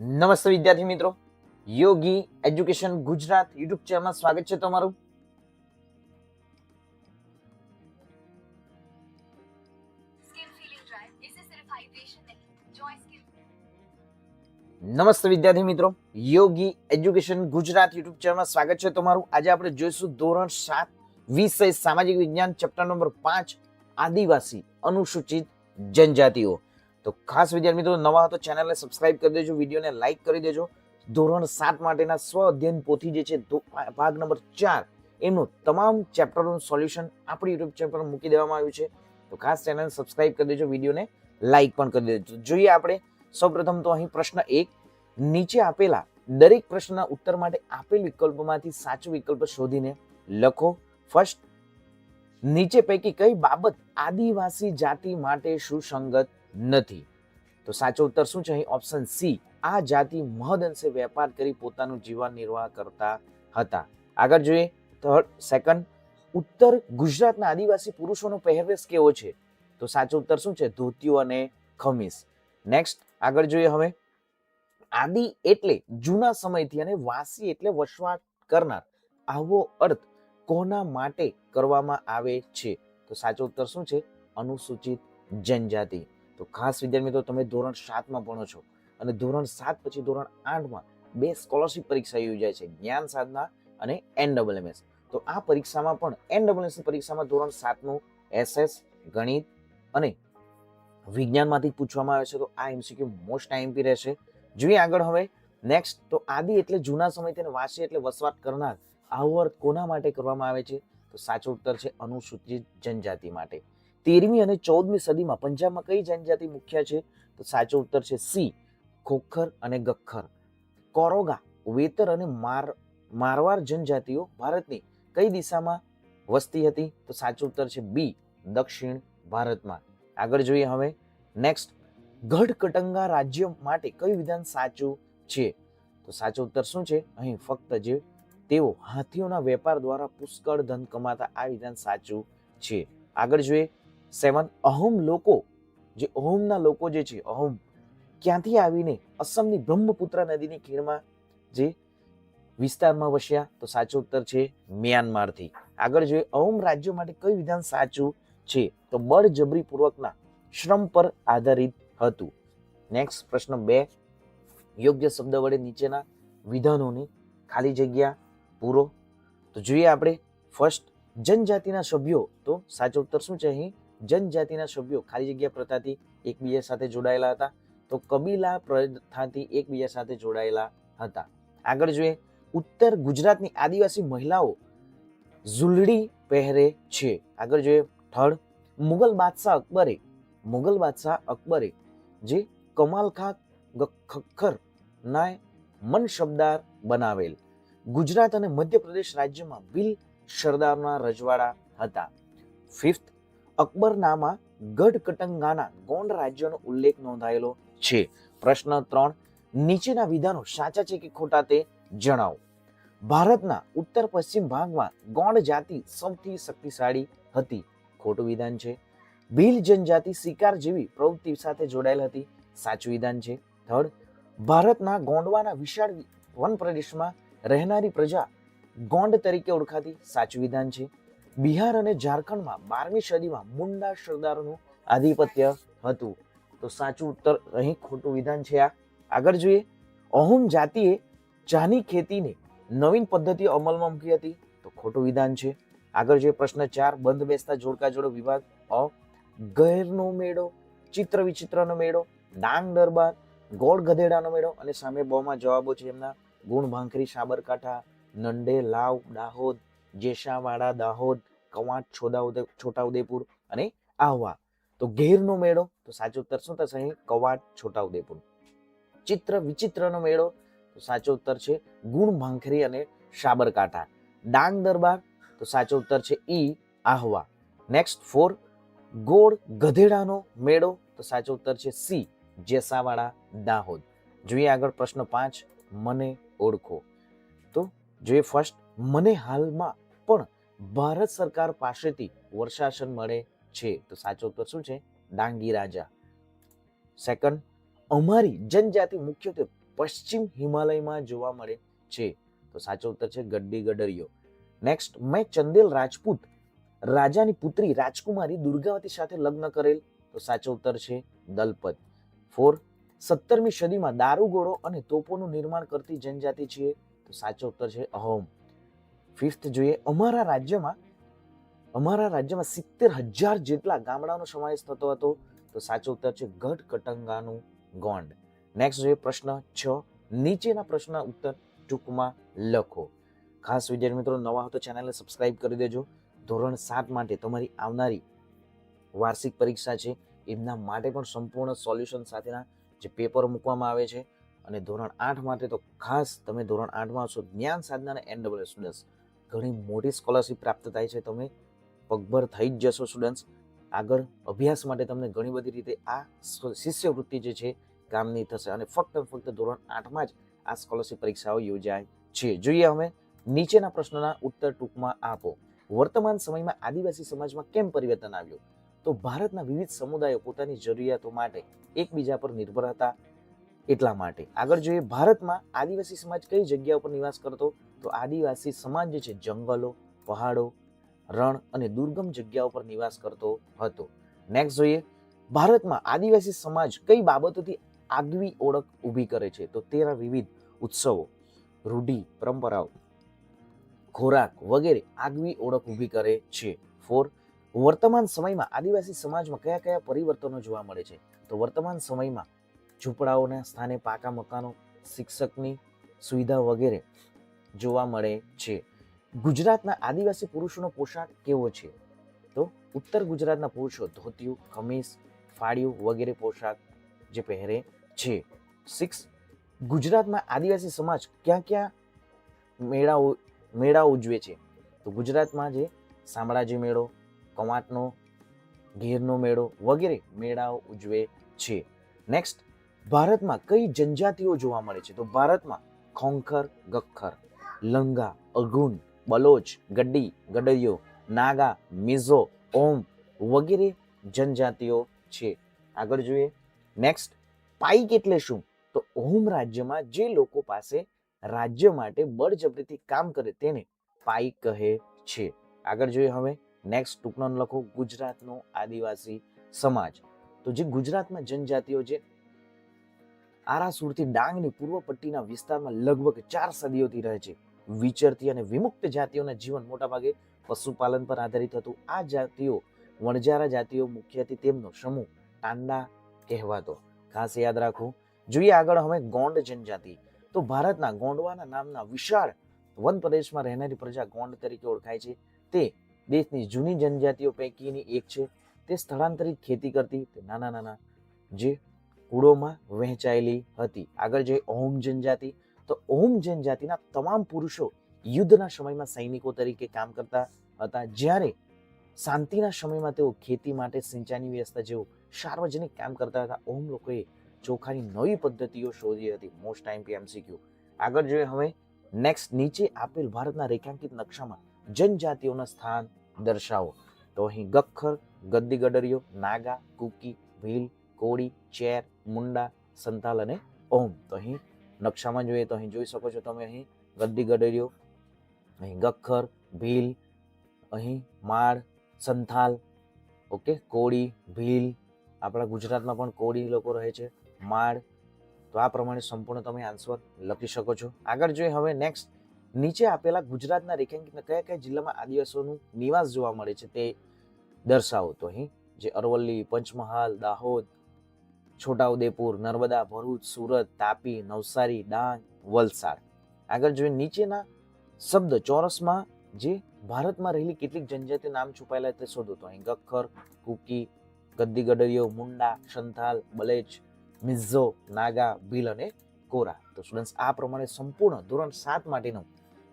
નમસ્તે વિદ્યાર્થી મિત્રો યોગી એજ્યુકેશન ગુજરાત યુટ્યુબ ચેનલમાં સ્વાગત છે તમારું નમસ્તે વિદ્યાર્થી મિત્રો યોગી એજ્યુકેશન ગુજરાત યુટ્યુબ ચેનલમાં સ્વાગત છે તમારું આજે આપણે જોઈશું ધોરણ સાત વિષય સામાજિક વિજ્ઞાન ચેપ્ટર નંબર પાંચ આદિવાસી અનુસૂચિત જનજાતિઓ તો ખાસ વિદ્યાર્થી મિત્રો, નવા તો ચેનલને સબસ્ક્રાઇબ કરી દેજો વિડીયોને લાઇક કરી દેજો. ધોરણ સાત માટેના સ્વ અધ્યયન પોથી જે છે ભાગ નંબર ચાર, એમનું તમામ ચેપ્ટરનું સોલ્યુશન આપણી યુટ્યુબ ચેનલ પર મૂકી દેવામાં આવ્યું છે. તો ખાસ ચેનલ સબસ્ક્રાઇબ કરી દેજો વિડીયોને લાઇક પણ કરી દેજો. જોઈએ આપણે, સૌપ્રથમ તો અહીં પ્રશ્ન એક, નીચે આપેલા દરેક પ્રશ્નના ઉત્તર માટે આપેલ વિકલ્પોમાંથી સાચો વિકલ્પ શોધીને લખો. ફર્સ્ટ નીચે પૈકી કઈ બાબત આદિવાસી જાતિ માટે સુસંગત નથી. તો સાચો ઉત્તર શું છે? અહીં ઓપ્શન સી આ જાતિ મહદઅંશે વેપાર કરી પોતાનું જીવન નિર્વાહ કરતા હતા. આગળ જોઈએ થર્ડ સેકન્ડ ઉત્તર ગુજરાતના આદિવાસી પુરુષોનો પહેરવેશ કેવો છે? તો સાચો ઉત્તર શું છે? ધોતિયો અને ખમીસ. નેક્સ્ટ આગળ જોઈએ હવે. આદિ એટલે જૂના સમયથી અને વાસી એટલે વસવાટ કરનાર. આવો અર્થ કોના માટે કરવામાં આવે છે? તો સાચો ઉત્તર શું છે? અનુસૂચિત જનજાતિ. તો ખાસ વિદ્યાર્થી મિત્રો, તમે ધોરણ સાતમાં ભણો છો અને ધોરણ સાત પછી ધોરણ આઠમાં બે સ્કોલરશિપ પરીક્ષા યોજાય છે, જ્ઞાન સાધના અને એન એનડબલએમએસ તો આ પરીક્ષામાં પણ એન ડબલ એસની પરીક્ષામાં ધોરણ સાતનું એસએસ ગણિત અને વિજ્ઞાનમાંથી પૂછવામાં આવે છે, તો આ એમસીક્યુ મોસ્ટ આઈએમપી રહેશે. જોઈએ આગળ હવે નેક્સ્ટ તો આદિ એટલે જૂના સમયથી અને વાસી એટલે વસવાટ કરનાર આવો અર્થ કોના માટે કરવામાં આવે છે? તો સાચો ઉત્તર છે અનુસૂચિત જનજાતિ માટે. તેરમી અને ચૌદમી સદીમાં પંજાબમાં કઈ જનજાતિ મુખ્ય છે? તો સાચો ઉત્તર છે સી, ખોખર અને ગખ્ખર. કોરોગા, વેતર અને માર, મારવાર જનજાતિઓ ભારતની કઈ દિશામાં વસ્તી હતી? તો સાચો ઉત્તર છે બી, દક્ષિણ ભારતમાં. આગળ જોઈએ હવે. નેક્સ્ટ ગઢકટંગા રાજ્ય માટે કયું વિધાન સાચું છે? તો સાચો ઉત્તર શું છે? અહીં ફક્ત જે તેઓ હાથીઓના વેપાર દ્વારા પુષ્કળ ધન કમાતા આ વિધાન સાચું છે. આગળ જોઈએ. સેવન અહોમ લોકો, જે અહોમના લોકો જે છે, અહોમ, ક્યાંથી આવીને અસમની બ્રહ્મપુત્ર નદીની ખીણમાં જે વિસ્તારમાં વસ્યા, તો સાચો ઉત્તર છે મ્યાનમારથી. આગળ જોઈએ, અહોમ રાજ્યો માટે કયું વિધાન સાચું છે? તો બળજબરીપૂર્વકના શ્રમ પર આધારિત હતું. નેક્સ્ટ પ્રશ્ન બે, યોગ્ય શબ્દ વડે નીચેના વિધાનોની ખાલી જગ્યા પૂરો. તો જોઈએ આપણે ફર્સ્ટ જનજાતિના સભ્યો, તો સાચો ઉત્તર શું છે અહીં? જનજાતિના સભ્યો ખાલી જગ્યા પ્રથાથી એકબીજા સાથે જોડાયેલા હતા. તો કબીલા પ્રથાથી એકબીજા સાથે જોડાયેલા હતા. આગળ જોઈએ, ઉત્તર ગુજરાતની આદિવાસી મહિલાઓ ઝુલડી પહેરે છે. આગળ જોઈએ થર્ડ મુગલ બાદશાહ અકબરે, મુગલ બાદશાહ અકબરે, જે કમાલ ખા ખખ્ખર ના મનશબદાર બનાવેલ. ગુજરાત અને મધ્યપ્રદેશ રાજ્યમાં બિલ સરદારના રજવાડા હતા. ફિફ્થ અકબરનામા ગઢકટંગાના ગોંડ રાજ્યનો ઉલ્લેખ નોંધાયેલો છે. પ્રશ્ન ત્રણ, નીચેના વિધાનો સાચા છે કે ખોટા તે જણાવો. ભારતના ઉત્તર પશ્ચિમ ભાગમાં ગોંડ જાતિ સૌથી શક્તિશાળી હતી. ખોટું વિધાન છે. ભીલ જનજાતિ શિકાર જેવી પ્રવૃત્તિ સાથે જોડાયેલ હતી. સાચું વિધાન છે. થર્ડ, ભારતના ગોંડવાના વિશાળ વન પ્રદેશમાં રહેનારી પ્રજા ગોંડ તરીકે ઓળખાતી સાચું વિધાન છે. બિહાર અને ઝારખંડમાં બારમી સદીમાં મુંડા સરદારનું આધિપત્ય હતું. તો સાચું ઉત્તર અહીં ખોટું વિધાન છે આ. આગળ જોઈએ. અહોમ જાતિએ ચાની ખેતીને નવીન પદ્ધતિ અમલમાં મૂકી હતી. તો ખોટું વિધાન છે. આગળ જોઈએ પ્રશ્ન ચાર. બંધ બેસતા જોડકા જોડો વિભાગ અ. ગહેરનો મેળો ચિત્ર વિચિત્રનો મેળો, ડાંગ દરબાર, ગોળ ગધેડાનો મેળો અને સામે બોમાં જવાબો છે એમના. ગુણ ભાંખરી સાબરકાંઠા, નંડે, લાવ, દાહોદ જેસાવાડા દાહોદ, કવાંટ, છોડાઉદે, છોટાઉદેપુર અને આહવા. તો ઘેરનો મેળો, તો સાચો ઉત્તર શું થશે અહીં? કવાટ, છોટાઉદેપુર. ચિત્ર વિચિત્રનો મેળો, તો સાચો ઉત્તર છે ગુણ ભાંખરી અને સાબરકાંઠા. ડાંગ દરબાર, તો સાચો ઉત્તર છે ઈ આહવા. નેક્સ્ટ ફોર ગોળ ગધેડાનો મેળો, તો સાચો ઉત્તર છે સી જેસાવાડા, દાહોદ. જોઈએ આગળ પ્રશ્ન પાંચ, મને ઓળખો. તો જોઈએ ફર્સ્ટ મને હાલમાં પણ ભારત સરકાર પાસેથી વર્ષાસન મળે છે. તો સાચો ઉત્તર શું છે? ડાંગી રાજા. સેકન્ડ અમારી જનજાતિ મુખ્યત્વે પશ્ચિમ હિમાલયમાં જોવા મળે છે. તો સાચો ઉત્તર છે ગડ્ડી ગડરિયો નેક્સ્ટ મેં ચંદેલ રાજપૂત, રાજાની પુત્રી રાજકુમારી દુર્ગાવતી સાથે લગ્ન કરેલ. તો સાચો ઉત્તર છે દલપત. ફોર સત્તરમી સદીમાં દારૂગોળો અને તોપોનું નિર્માણ કરતી જનજાતિ છે તો સાચો ઉત્તર છે અહોમ. ફિફ્થ જોઈએ. અમારા રાજ્યમાં અમારા રાજ્યમાં સિત્તેર હજાર જેટલા ગામડાનો સમાવેશ થતો હતો. તો સાચો ઉત્તર છે ગઢ કટંગાનું ગોંડ. નેક્સ્ટ જોઈએ પ્રશ્ન છ. નીચેના પ્રશ્ન ઉત્તર ટૂંકમાં લખો. ખાસ વિદ્યાર્થી મિત્રો, નવા હો તો ચેનલને સબસ્ક્રાઇબ કરી દેજો. ધોરણ સાત માટે તમારી આવનારી વાર્ષિક પરીક્ષા છે. એમના માટે પણ સંપૂર્ણ સોલ્યુશન સાથેના જે પેપર મૂકવામાં આવે છે. અને ધોરણ આઠ માટે તો ખાસ તમે ધોરણ આઠમાં છો જ્ઞાન સાધનાના એન ડબલ સ્ટુડન્ટ્સ ઘણી મોટી સ્કોલરશિપ પ્રાપ્ત થાય છે. તમે પગભર થઈ જ જશો સ્ટુડન્ટ્સ આગળ અભ્યાસ માટે તમને ઘણી બધી રીતે આ શિષ્યવૃત્તિ જે છે કામની થશે. અને ફક્ત ફક્ત ધોરણ આઠમાં જ આ સ્કોલરશિપ પરીક્ષાઓ યોજાય છે. જોઈએ અમે નીચેના પ્રશ્નોના ઉત્તર ટૂંકમાં આપો. વર્તમાન સમયમાં આદિવાસી સમાજમાં કેમ પરિવર્તન આવ્યું? તો ભારતના વિવિધ સમુદાયો પોતાની જરૂરિયાતો માટે એકબીજા પર નિર્ભર હતા એટલા માટે. આગળ જોઈએ ભારતમાં આદિવાસી સમાજ કઈ જગ્યા ઉપર નિવાસ કરતો? તો આદિવાસી સમાજ જે છે, જંગલો, પહાડો, રણ અને દુર્ગમ જગ્યાઓ પર નિવાસ કરતો હતો. નેક્સ્ટ જોઈએ, ભારતમાં આદિવાસી સમાજ કઈ બાબતોથી આગવી ઓળખ ઊભી કરે છે? તો તેના વિવિધ ઉત્સવો, રૂઢિ, પરંપરાઓ, ખોરાક વગેરે આગવી ઓળખ ઊભી કરે છે. ફોર વર્તમાન સમયમાં આદિવાસી સમાજમાં કયા કયા પરિવર્તનો જોવા મળે છે? તો વર્તમાન સમયમાં ઝૂંપડાઓના સ્થાને પાકા મકાનો, શિક્ષકની સુવિધા વગેરે જોવા મળે છે. ગુજરાતના આદિવાસી પુરુષોનો પોશાક કેવો છે? તો ઉત્તર ગુજરાતના પુરુષો ધોતિયું ખમીસ ફાળિયું વગેરે પોશાક જે પહેરે છે. સિક્સ ગુજરાતમાં આદિવાસી સમાજ ક્યાં ક્યાં મેળાઓ મેળા ઉજવે છે? તો ગુજરાતમાં જે શામળાજી મેળો, કવાંટનો, ઘેરનો મેળો વગેરે મેળાઓ ઉજવે છે. નેક્સ્ટ ભારતમાં કઈ જનજાતિઓ જોવા મળે છે? તો ભારતમાં ખોંખર ગખ્ખર લંગા અગુન બલોચ ગડ્ડી ગડરિયો નાગા, મિઝો, ઓમ વગેરે જનજાતિઓ છે. આગળ જોઈએ. નેક્સ્ટ પાઈક એટલે શું? તો ઓમ રાજ્યમાં જે લોકો પાસે રાજ્ય માટે બળજબરીથી કામ કરે તેને પાઈક કહે છે. આગળ જોઈએ હવે. નેક્સ્ટ ટૂંકનો લખો. ગુજરાતનો આદિવાસી સમાજ. તો જે ગુજરાતમાં જનજાતિઓ છે, આરાસુરથી ડાંગની પૂર્વ પટ્ટીના વિસ્તારમાં લગભગ ચાર સદીઓથી રહે છે. વિચરતી અને વિમુક્ત જાતિઓના જીવન મોટાભાગે પશુપાલન પર આધારિત હતું. આ જાતિઓ વણજારા જાતિઓ મુખ્યત્વે તેમનો સમૂહ તાંડા કહેવાતો. ખાસ યાદ રાખો, જોઈએ આગળ હવે ગોંડ જનજાતિ. તો ભારતના ગોંડવાના નામના વિશાળ વન પ્રદેશમાં રહેનારી પ્રજા ગોંડ તરીકે ઓળખાય છે. તે દેશની જૂની જનજાતિઓ પૈકીની એક છે. તે સ્થળાંતરિત ખેતી કરતી, તે નાના નાના જે કુળોમાં વહેંચાયેલી હતી. આગળ જે ઓમ જનજાતિ. તો ઓમ જનજાતિના તમામ પુરુષો યુદ્ધના સમયમાં સૈનિકો તરીકે કામ કરતા હતા. જ્યારે શાંતિના સમયમાં તેઓ ખેતી માટે સિંચાઈની વ્યવસ્થા જેવું સાર્વજનિક કામ કરતા હતા, ઓમ લોકોએ ચોખાની નવી પદ્ધતિઓ શોધી હતી. મોસ્ટ ટાઈમ પી એમસીક્યુ આગળ જોઈએ હવે નેક્સ્ટ નીચે આપેલ ભારતના રેખાંકિત નકશામાં જનજાતિઓના સ્થાન દર્શાવો. તો અહીં ગખ્ખર ગદ્દી ગડરીઓ, નાગા, કુકી, ભીલ, કોળી, ચેર, મુંડા, સંતાલ અને ઓમ. તો અહીં નકશામાં જોઈએ તો અહીં જોઈ શકો છો તમે અહીં ગદ્દી ગડરિયો અહીં ગખર ભીલ, અહીં માળ, સંથાલ, ઓકે, કોળી, ભીલ, આપણા ગુજરાતમાં પણ કોળી લોકો રહે છે, માળ. તો આ પ્રમાણે સંપૂર્ણ તમે આન્સર લખી શકો છો. આગળ જોઈએ હવે નેક્સ્ટ નીચે આપેલા ગુજરાતના રેખાંકિતના કયા કયા જિલ્લામાં આદિવાસીઓનું નિવાસ જોવા મળે છે તે દર્શાવો. તો અહીં જે અરવલ્લી, પંચમહાલ, દાહોદ છોટાઉદેપુર, નર્મદા, ભરૂચ, સુરત, તાપી, નવસારી, ડાંગ, વલસાડ. આગળ જોઈએ નીચેના શબ્દ ચોરસમાં જે ભારતમાં રહેલી કેટલીક જનજાતિ નામ છુપાયેલા તે શોધો. તો અહીં ગખર કુકી ગદ્દી ગડરીઓ મુંડા સંથાલ બલેચ મિઝો નાગા, ભીલ અને કોરા. તો સ્ટુડન્ટ્સ આ પ્રમાણે સંપૂર્ણ ધોરણ સાત માટેનો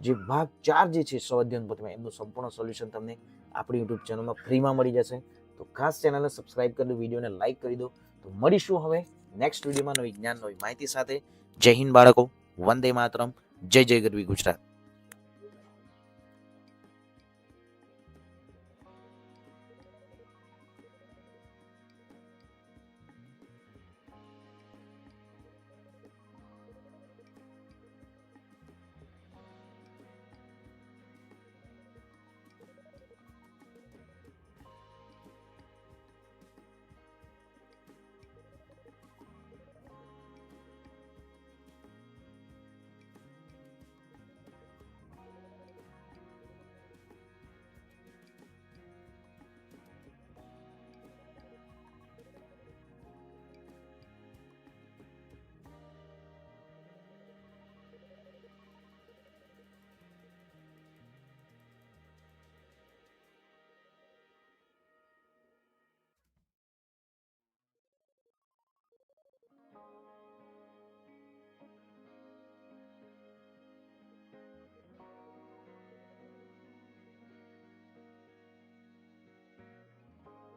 જે ભાગ ચાર જે છે સ્વઅધ્યયન પોથીમાં એમનું સંપૂર્ણ સોલ્યુશન તમને આપણી યુટ્યુબ ચેનલમાં ફ્રીમાં મળી જશે. તો ખાસ ચેનલને સબસ્ક્રાઇબ કરી દો વિડીયોને લાઇક કરી દો. તો મળીશું હવે નેક્સ્ટ વિડીયોમાં નવી જ્ઞાન નવી માહિતી સાથે. જય હિન્દ બાળકો. વંદે માતરમ. જય જય ગરવી ગુજરાત.